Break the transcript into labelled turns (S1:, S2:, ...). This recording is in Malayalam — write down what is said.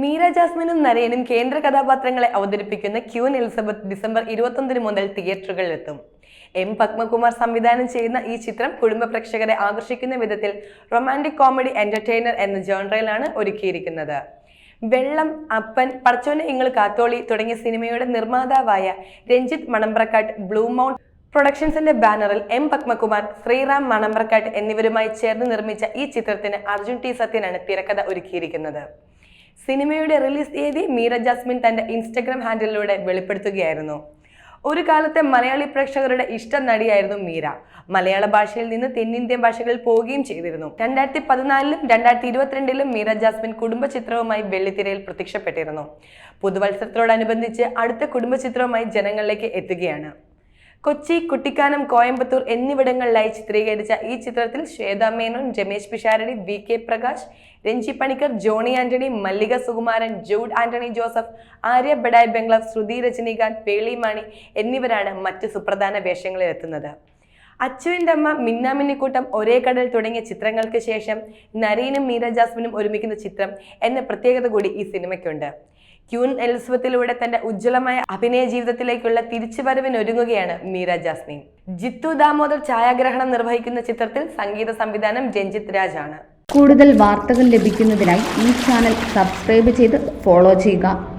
S1: മീര ജാസ്മിനും നരയനും കേന്ദ്ര കഥാപാത്രങ്ങളെ അവതരിപ്പിക്കുന്ന ക്യൂൻ എലിസബത്ത് ഡിസംബർ ഇരുപത്തൊന്നിന് മുതൽ തിയേറ്ററുകളിലെത്തും. എം പത്മകുമാർ സംവിധാനം ചെയ്യുന്ന ഈ ചിത്രം കുടുംബ പ്രേക്ഷകരെ ആകർഷിക്കുന്ന വിധത്തിൽ റൊമാന്റിക് കോമഡി എന്റർടൈനർ എന്ന ജോൺറയിലാണ് ഒരുക്കിയിരിക്കുന്നത്. വെള്ളം അപ്പൻ പടച്ചോനെ ഇങ്ങൾ കാത്തോളി തുടങ്ങിയ സിനിമയുടെ നിർമ്മാതാവായ രഞ്ജിത്ത് മണമ്പ്രക്കാട്ട് ബ്ലൂ മൗണ്ട് പ്രൊഡക്ഷൻസിന്റെ ബാനറിൽ എം പത്മകുമാർ ശ്രീറാം മണമ്പ്രക്കാട്ട് എന്നിവരുമായി ചേർന്ന് നിർമ്മിച്ച ഈ ചിത്രത്തിന് അർജുൻ ടി സത്യനാണ് തിരക്കഥ ഒരുക്കിയിരിക്കുന്നത്. സിനിമയുടെ റിലീസ് തീയതി മീര ജാസ്മിൻ തന്റെ ഇൻസ്റ്റഗ്രാം ഹാൻഡിലൂടെ വെളിപ്പെടുത്തുകയായിരുന്നു. ഒരു കാലത്തെ മലയാളി പ്രേക്ഷകരുടെ ഇഷ്ട നടിയായിരുന്നു മീര. മലയാള ഭാഷയിൽ നിന്ന് തെന്നിന്ത്യൻ ഭാഷകളിൽ പോവുകയും ചെയ്തിരുന്നു. രണ്ടായിരത്തി പതിനാലിലും രണ്ടായിരത്തി ഇരുപത്തിരണ്ടിലും മീര ജാസ്മിൻ കുടുംബ ചിത്രവുമായി വെള്ളിത്തിരയിൽ പ്രത്യക്ഷപ്പെട്ടിരുന്നു. പുതുവത്സരത്തോടനുബന്ധിച്ച് അടുത്ത കുടുംബ ചിത്രവുമായി ജനങ്ങളിലേക്ക് എത്തുകയാണ്. കൊച്ചി കുട്ടിക്കാനം കോയമ്പത്തൂർ എന്നിവിടങ്ങളിലായി ചിത്രീകരിച്ച ഈ ചിത്രത്തിൽ ശ്വേത മേനോൻ രമേശ് പിഷാരടി വി കെ പ്രകാശ് രഞ്ജി പണിക്കർ ജോണി ആന്റണി മല്ലിക സുകുമാരൻ ജൂഡ് ആന്റണി ജോസഫ് ആര്യ ബഡായ് ബംഗ്ലാവ് ശ്രുതി രജനീകാന്ത് പേളിമാണി എന്നിവരാണ് മറ്റ് സുപ്രധാന വേഷങ്ങളിൽ എത്തുന്നത് അച്ചുവിന്റെ അമ്മ മിന്നാമിന്നിക്കൂട്ടം ഒരേ കടൽ തുടങ്ങിയ ചിത്രങ്ങൾക്ക് ശേഷം നരീനും മീര ജാസ്മിനും ഒരുമിക്കുന്ന ചിത്രം എന്ന പ്രത്യേകത കൂടി ഈ സിനിമയ്ക്കുണ്ട്. ക്യൂൻ എലിസബത്തിലൂടെ തന്റെ ഉജ്ജ്വലമായ അഭിനയ ജീവിതത്തിലേക്കുള്ള തിരിച്ചുവരവിനൊരുങ്ങുകയാണ് മീര ജാസ്മിൻ. ജിത്തു ദാമോദർ ഛായാഗ്രഹണം നിർവഹിക്കുന്ന ചിത്രത്തിൽ സംഗീത സംവിധാനം രഞ്ജിത്ത് രാജ് ആണ്.
S2: കൂടുതൽ വാർത്തകൾ ലഭിക്കുന്നതിനായി ഈ ചാനൽ സബ്സ്ക്രൈബ് ചെയ്ത് ഫോളോ ചെയ്യുക.